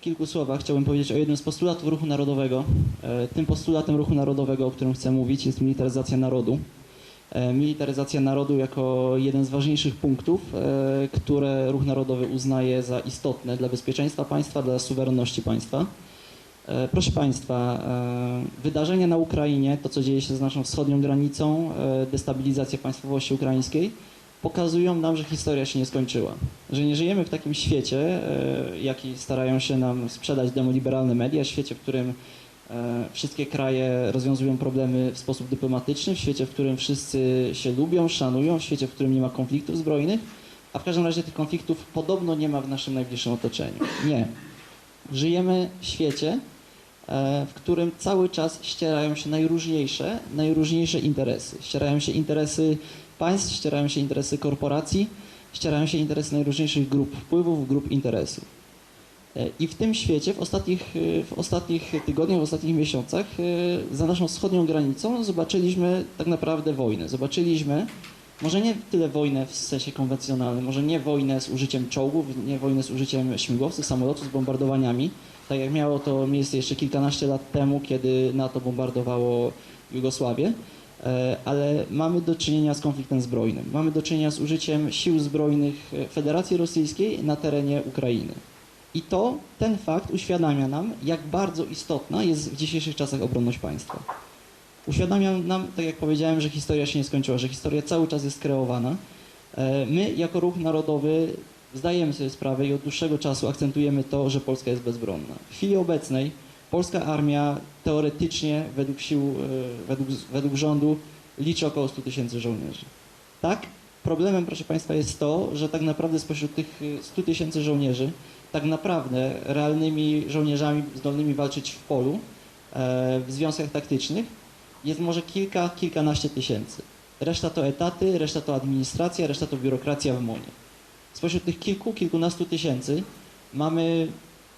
Kilku słowach chciałbym powiedzieć o jednym z postulatów ruchu narodowego. E, Tym postulatem ruchu narodowego, o którym chcę mówić, jest militaryzacja narodu. E, Militaryzacja narodu jako jeden z ważniejszych punktów, e, które ruch narodowy uznaje za istotne dla bezpieczeństwa państwa, dla suwerenności państwa. Proszę Państwa, wydarzenia na Ukrainie, to co dzieje się z naszą wschodnią granicą, destabilizacja państwowości ukraińskiej, pokazują nam, że historia się nie skończyła. Że nie żyjemy w takim świecie, e, jaki starają się nam sprzedać demoliberalne media, świecie, w którym e, wszystkie kraje rozwiązują problemy w sposób dyplomatyczny, w świecie, w którym wszyscy się lubią, szanują, w świecie, w którym nie ma konfliktów zbrojnych, a w każdym razie tych konfliktów podobno nie ma w naszym najbliższym otoczeniu. Nie. Żyjemy w świecie, e, w którym cały czas ścierają się najróżniejsze, najróżniejsze interesy. Ścierają się interesy państw, ścierają się interesy korporacji, ścierają się interesy najróżniejszych grup wpływów, grup interesów. E, I w tym świecie w ostatnich, e, w ostatnich tygodniach, w ostatnich miesiącach e, za naszą wschodnią granicą zobaczyliśmy tak naprawdę wojnę. Zobaczyliśmy może nie tyle wojnę w sensie konwencjonalnym, może nie wojnę z użyciem czołgów, nie wojnę z użyciem śmigłowców, samolotów, z bombardowaniami, tak jak miało to miejsce jeszcze kilkanaście lat temu, kiedy NATO bombardowało Jugosławię, ale mamy do czynienia z konfliktem zbrojnym. Mamy do czynienia z użyciem sił zbrojnych e, Federacji Rosyjskiej na terenie Ukrainy. I to, ten fakt uświadamia nam, jak bardzo istotna jest w dzisiejszych czasach obronność państwa. Uświadamia nam, tak jak powiedziałem, że historia się nie skończyła, że historia cały czas jest kreowana. E, My, jako ruch narodowy, zdajemy sobie sprawę i od dłuższego czasu akcentujemy to, że Polska jest bezbronna. W chwili obecnej polska armia teoretycznie, według sił, e, według, według rządu, liczy około 100 tysięcy żołnierzy. Tak? Problemem, proszę Państwa, jest to, że tak naprawdę spośród tych e, 100 tysięcy żołnierzy, tak naprawdę realnymi żołnierzami zdolnymi walczyć w polu, e, w związkach taktycznych, jest może kilka, kilkanaście tysięcy. Reszta to etaty, reszta to administracja, reszta to biurokracja w MONie. Spośród tych kilku, kilkunastu tysięcy mamy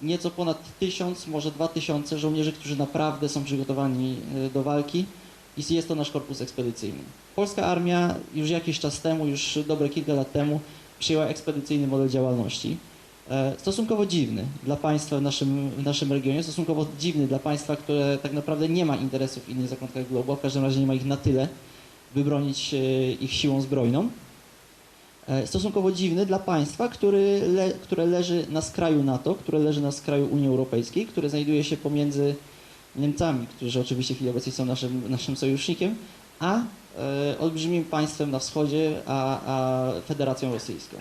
nieco ponad tysiąc, może dwa tysiące żołnierzy, którzy naprawdę są przygotowani e, do walki i jest to nasz korpus ekspedycyjny. Polska armia już jakiś czas temu, już dobre kilka lat temu przyjęła ekspedycyjny model działalności. E, Stosunkowo dziwny dla państwa w naszym, w naszym regionie, stosunkowo dziwny dla państwa, które tak naprawdę nie ma interesów w innych zakątkach globu, a w każdym razie nie ma ich na tyle, by bronić e, ich siłą zbrojną. E, Stosunkowo dziwny dla państwa, który le, które leży na skraju NATO, które leży na skraju Unii Europejskiej, które znajduje się pomiędzy Niemcami, którzy oczywiście w chwili obecnej są naszym, naszym sojusznikiem, a e, olbrzymim państwem na wschodzie, a, a Federacją Rosyjską.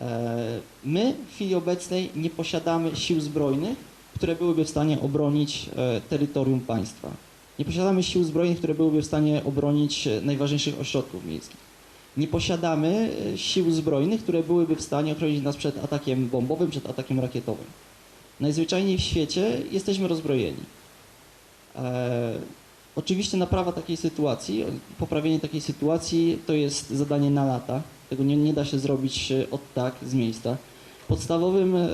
E, My w chwili obecnej nie posiadamy sił zbrojnych, które byłyby w stanie obronić e, terytorium państwa. Nie posiadamy sił zbrojnych, które byłyby w stanie obronić e, najważniejszych ośrodków miejskich. Nie posiadamy e, sił zbrojnych, które byłyby w stanie ochronić nas przed atakiem bombowym, przed atakiem rakietowym. Najzwyczajniej w świecie jesteśmy rozbrojeni. E, oczywiście naprawa takiej sytuacji, poprawienie takiej sytuacji to jest zadanie na lata. Tego nie, nie da się zrobić e, od tak, z miejsca. Podstawowym, e,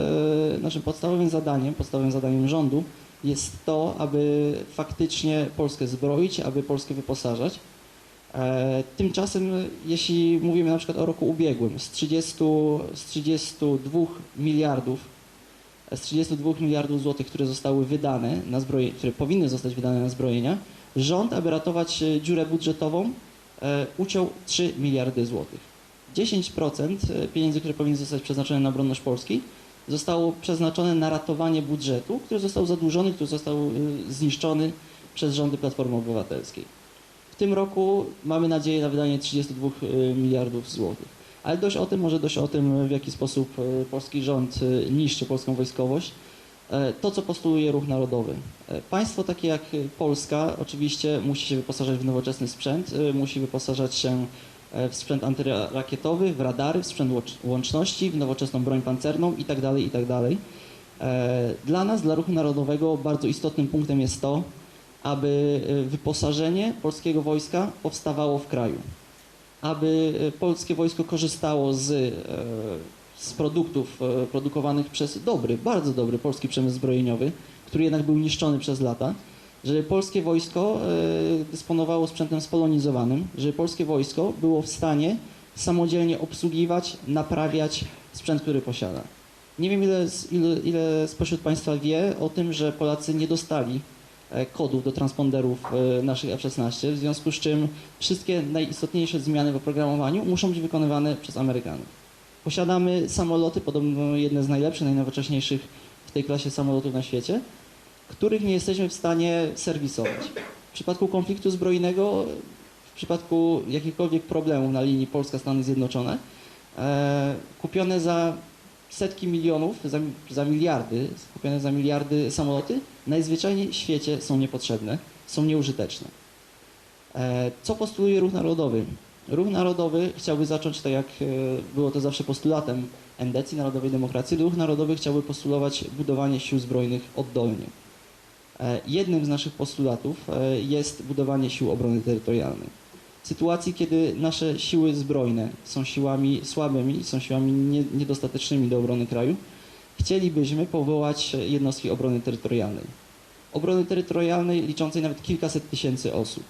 naszym podstawowym zadaniem, podstawowym zadaniem rządu jest to, aby faktycznie Polskę zbroić, aby Polskę wyposażać. E, Tymczasem, jeśli mówimy na przykład o roku ubiegłym, z, 30, z 32 miliardów, z 32 miliardów złotych, które zostały wydane na które powinny zostać wydane na zbrojenia, rząd, aby ratować e, dziurę budżetową, e, uciął 3 miliardy złotych. 10% pieniędzy, które powinny zostać przeznaczone na obronność Polski, zostało przeznaczone na ratowanie budżetu, który został zadłużony, który został zniszczony przez rządy Platformy Obywatelskiej. Tym roku mamy nadzieję na wydanie 32 y, miliardów złotych. Ale dość o tym, może dość o tym, w jaki sposób y, polski rząd y, niszczy polską wojskowość. E, To, co postuluje ruch narodowy. E, Państwo takie jak Polska oczywiście musi się wyposażać w nowoczesny sprzęt, musi wyposażać się e, w sprzęt antyrakietowy, w radary, w sprzęt łącz- łączności, w nowoczesną broń pancerną itd. itd. E, Dla nas, dla ruchu narodowego bardzo istotnym punktem jest to, aby e, wyposażenie polskiego wojska powstawało w kraju, aby e, polskie wojsko korzystało z, e, z produktów produkowanych przez dobry, bardzo dobry polski przemysł zbrojeniowy, który jednak był niszczony przez lata, żeby polskie wojsko dysponowało sprzętem spolonizowanym, żeby polskie wojsko było w stanie samodzielnie obsługiwać, naprawiać sprzęt, który posiada. Nie wiem, ile, ile, ile spośród Państwa wie o tym, że Polacy nie dostali kodów do transponderów e, naszych F-16, w związku z czym wszystkie najistotniejsze zmiany w oprogramowaniu muszą być wykonywane przez Amerykanów. Posiadamy samoloty, podobno jedne z najlepszych, najnowocześniejszych w tej klasie samolotów na świecie, których nie jesteśmy w stanie serwisować. W przypadku konfliktu zbrojnego, w przypadku jakichkolwiek problemów na linii Polska-Stany Zjednoczone, e, kupione za setki milionów, za, za miliardy, kupione za miliardy samoloty, najzwyczajniej w świecie są niepotrzebne, są nieużyteczne. E, co postuluje Ruch Narodowy? Ruch Narodowy chciałby zacząć, tak jak e, było to zawsze postulatem NDC, Narodowej Demokracji, Ruch Narodowy chciałby postulować budowanie sił zbrojnych oddolnie. E, Jednym z naszych postulatów jest budowanie sił obrony terytorialnej. Sytuacji, kiedy nasze siły zbrojne są siłami słabymi, są siłami nie- niedostatecznymi do obrony kraju, chcielibyśmy powołać jednostki obrony terytorialnej. Obrony terytorialnej liczącej nawet kilkaset tysięcy osób.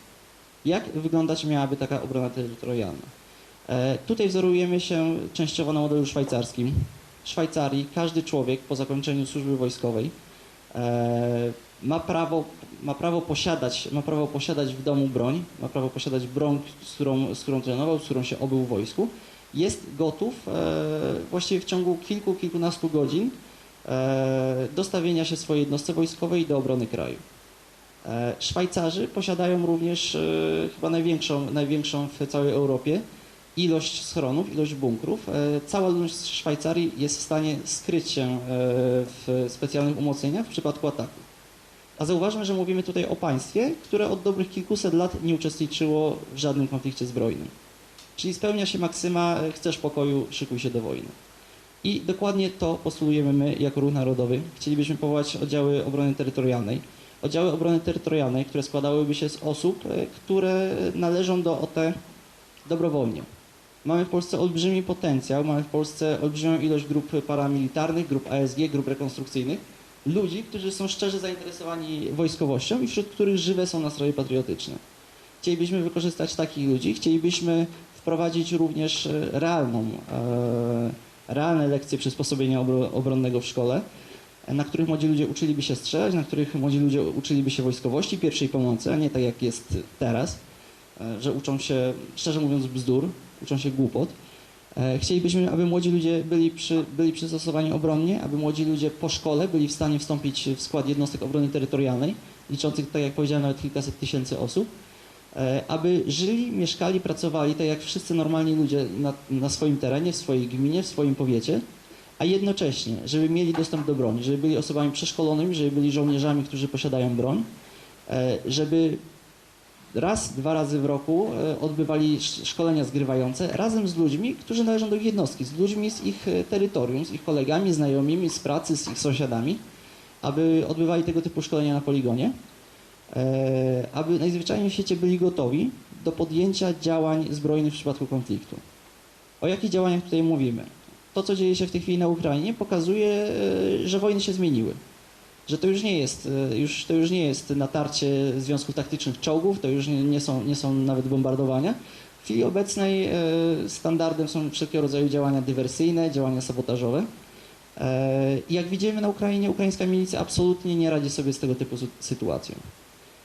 Jak wyglądać miałaby taka obrona terytorialna? E, Tutaj wzorujemy się częściowo na modelu szwajcarskim. W Szwajcarii każdy człowiek po zakończeniu służby wojskowej e, ma prawo, ma prawo posiadać, ma prawo posiadać w domu broń, ma prawo posiadać broń, z którą, z którą trenował, z którą się obył w wojsku. Jest gotów e, właściwie w ciągu kilku, kilkunastu godzin e, dostawienia się swojej jednostce wojskowej do obrony kraju. E, Szwajcarzy posiadają również e, chyba największą, największą w całej Europie ilość schronów, ilość bunkrów. E, Cała ludność Szwajcarii jest w stanie skryć się e, w specjalnych umocnieniach w przypadku ataku. A zauważmy, że mówimy tutaj o państwie, które od dobrych kilkuset lat nie uczestniczyło w żadnym konflikcie zbrojnym. Czyli spełnia się maksyma e, chcesz pokoju, szykuj się do wojny. I dokładnie to postulujemy my jako Ruch Narodowy. Chcielibyśmy powołać oddziały obrony terytorialnej. Oddziały obrony terytorialnej, które składałyby się z osób, e, które należą do OT dobrowolnie. Mamy w Polsce olbrzymi potencjał, mamy w Polsce olbrzymią ilość grup paramilitarnych, grup ASG, grup rekonstrukcyjnych, ludzi, którzy są szczerze zainteresowani wojskowością i wśród których żywe są nastroje patriotyczne. Chcielibyśmy wykorzystać takich ludzi, chcielibyśmy wprowadzić również e, realną, e, realne lekcje przysposobienia obro- obronnego w szkole, na których młodzi ludzie uczyliby się strzelać, na których młodzi ludzie uczyliby się wojskowości, pierwszej pomocy, a nie tak jak jest teraz, e, że uczą się, szczerze mówiąc, bzdur, uczą się głupot. E, Chcielibyśmy, aby młodzi ludzie byli, przy, byli przystosowani obronnie, aby młodzi ludzie po szkole byli w stanie wstąpić w skład jednostek obrony terytorialnej, liczących, tak jak powiedziałem, nawet kilkaset tysięcy osób, e, aby żyli, mieszkali, pracowali tak jak wszyscy normalni ludzie na, na swoim terenie, w swojej gminie, w swoim powiecie, a jednocześnie, żeby mieli dostęp do broni, żeby byli osobami przeszkolonymi, żeby byli żołnierzami, którzy posiadają broń, e, żeby raz, dwa razy w roku e, odbywali sz- szkolenia zgrywające razem z ludźmi, którzy należą do ich jednostki, z ludźmi z ich e, terytorium, z ich kolegami, znajomymi, z pracy, z ich sąsiadami, aby odbywali tego typu szkolenia na poligonie, e, aby najzwyczajniej w świecie byli gotowi do podjęcia działań zbrojnych w przypadku konfliktu. O jakich działaniach tutaj mówimy? To, co dzieje się w tej chwili na Ukrainie, pokazuje, że wojny się zmieniły że to już nie jest, e, już, to już nie jest natarcie związków taktycznych czołgów, to już nie, nie, są, nie są nawet bombardowania. W chwili obecnej e, standardem są wszelkiego rodzaju działania dywersyjne, działania sabotażowe. E, jak widzimy na Ukrainie, ukraińska milicja absolutnie nie radzi sobie z tego typu sy- sytuacją.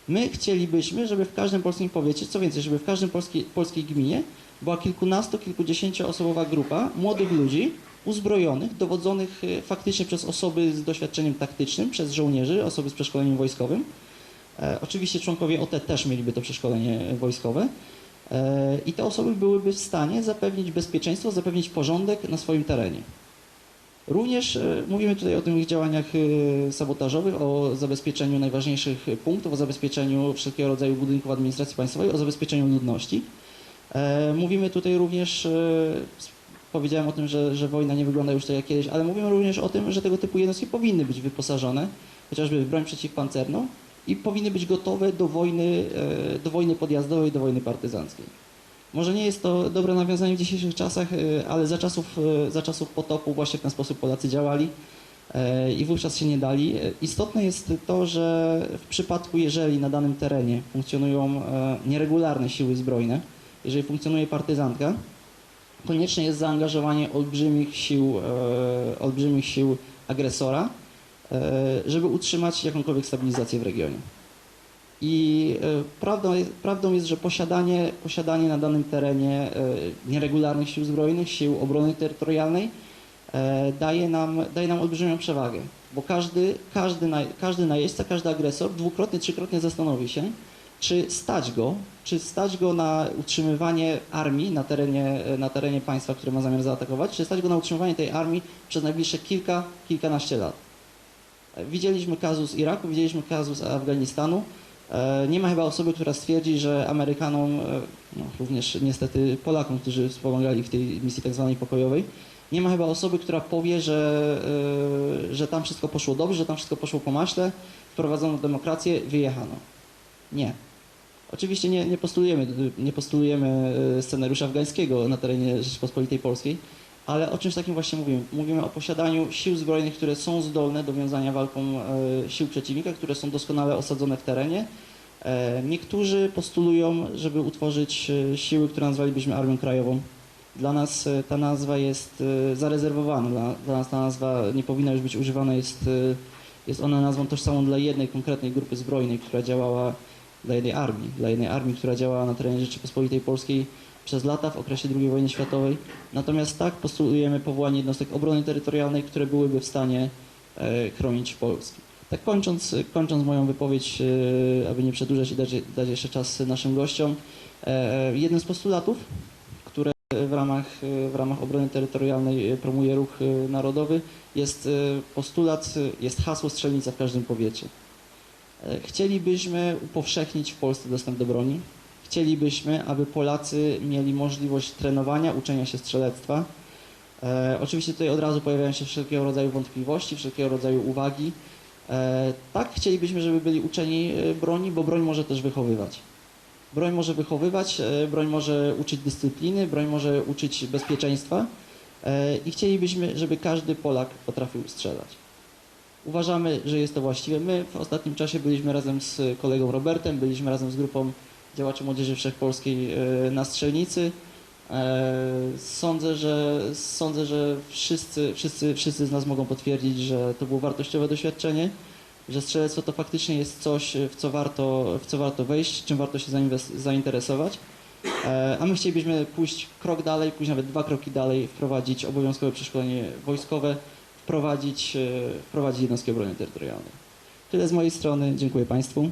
My chcielibyśmy, żeby w każdym polskim powiecie, co więcej, żeby w każdym polskiej, polskiej gminie była kilkunasto, kilkudziesięcioosobowa grupa młodych ludzi, uzbrojonych, dowodzonych e, faktycznie przez osoby z doświadczeniem taktycznym, przez żołnierzy, osoby z przeszkoleniem wojskowym. E, oczywiście członkowie OT też mieliby to przeszkolenie wojskowe. E, I te osoby byłyby w stanie zapewnić bezpieczeństwo, zapewnić porządek na swoim terenie. Również mówimy tutaj o tych działaniach sabotażowych, o zabezpieczeniu najważniejszych punktów, o zabezpieczeniu wszelkiego rodzaju budynków administracji państwowej, o zabezpieczeniu ludności. Mówimy tutaj również, powiedziałem o tym, że, że wojna nie wygląda już tak jak kiedyś, ale mówimy również o tym, że tego typu jednostki powinny być wyposażone, chociażby w broń przeciwpancerną i powinny być gotowe do wojny, e, do wojny podjazdowej, do wojny partyzanckiej. Może nie jest to dobre nawiązanie w dzisiejszych czasach, e, ale za czasów, e, za czasów potopu właśnie w ten sposób Polacy działali i wówczas się nie dali. Istotne jest to, że w przypadku, jeżeli na danym terenie funkcjonują nieregularne siły zbrojne, jeżeli funkcjonuje partyzantka, konieczne jest zaangażowanie olbrzymich sił, e, olbrzymich sił agresora, e, żeby utrzymać jakąkolwiek stabilizację w regionie. I e, prawdą jest, prawdą jest, że posiadanie, posiadanie na danym terenie nieregularnych sił zbrojnych, sił obrony terytorialnej daje nam, daje nam olbrzymią przewagę, bo każdy, każdy, każdy najeźdca, każdy agresor dwukrotnie, trzykrotnie zastanowi się, czy stać go, czy stać go na utrzymywanie armii na terenie, na terenie państwa, które ma zamiar zaatakować, czy stać go na utrzymywanie tej armii przez najbliższe kilka, kilkanaście lat. Widzieliśmy kazus Iraku, widzieliśmy kazus Afganistanu. E, Nie ma chyba osoby, która stwierdzi, że Amerykanom, e, no, również niestety Polakom, którzy wspomagali w tej misji tak zwanej pokojowej, nie ma chyba osoby, która powie, że, e, że tam wszystko poszło dobrze, że tam wszystko poszło po maśle, wprowadzono demokrację, wyjechano. Nie. Oczywiście nie, nie, postulujemy, nie postulujemy e, scenariusza afgańskiego na terenie Rzeczypospolitej Polskiej, ale o czymś takim właśnie mówimy. Mówimy o posiadaniu sił zbrojnych, które są zdolne do wiązania walką e, sił przeciwnika, które są doskonale osadzone w terenie. E, Niektórzy postulują, żeby utworzyć siły, które nazwalibyśmy Armią Krajową. Dla nas ta nazwa jest zarezerwowana. Dla, dla nas ta nazwa nie powinna już być używana. Jest, jest ona nazwą tożsamą dla jednej konkretnej grupy zbrojnej, która działała dla jednej armii, dla jednej armii, która działała na terenie Rzeczypospolitej Polskiej przez lata w okresie II wojny światowej. Natomiast tak postulujemy powołanie jednostek obrony terytorialnej, które byłyby w stanie e, chronić Polskę. Tak kończąc, kończąc moją wypowiedź, e, aby nie przedłużać i dać, dać jeszcze czas naszym gościom, e, jednym z postulatów, które w ramach, w ramach obrony terytorialnej promuje ruch narodowy, jest postulat, jest hasło strzelnica w każdym powiecie. E, Chcielibyśmy upowszechnić w Polsce dostęp do broni. Chcielibyśmy, aby Polacy mieli możliwość trenowania, uczenia się strzelectwa. E, oczywiście tutaj od razu pojawiają się wszelkiego rodzaju wątpliwości, wszelkiego rodzaju uwagi. E, tak, chcielibyśmy, żeby byli uczeni e, broni, bo broń może też wychowywać. Broń może wychowywać, e, broń może uczyć dyscypliny, broń może uczyć bezpieczeństwa i chcielibyśmy, żeby każdy Polak potrafił strzelać. Uważamy, że jest to właściwe. My w ostatnim czasie byliśmy razem z kolegą Robertem, byliśmy razem z grupą działaczy Młodzieży Wszechpolskiej e, na strzelnicy. E, Sądzę, że, sądzę, że wszyscy, wszyscy, wszyscy z nas mogą potwierdzić, że to było wartościowe doświadczenie, że strzelectwo to faktycznie jest coś, w co warto, w co warto wejść, czym warto się zainteresować. E, A my chcielibyśmy pójść krok dalej, pójść nawet dwa kroki dalej, wprowadzić obowiązkowe przeszkolenie wojskowe, wprowadzić, e, wprowadzić jednostki obrony terytorialnej. Tyle z mojej strony. Dziękuję Państwu.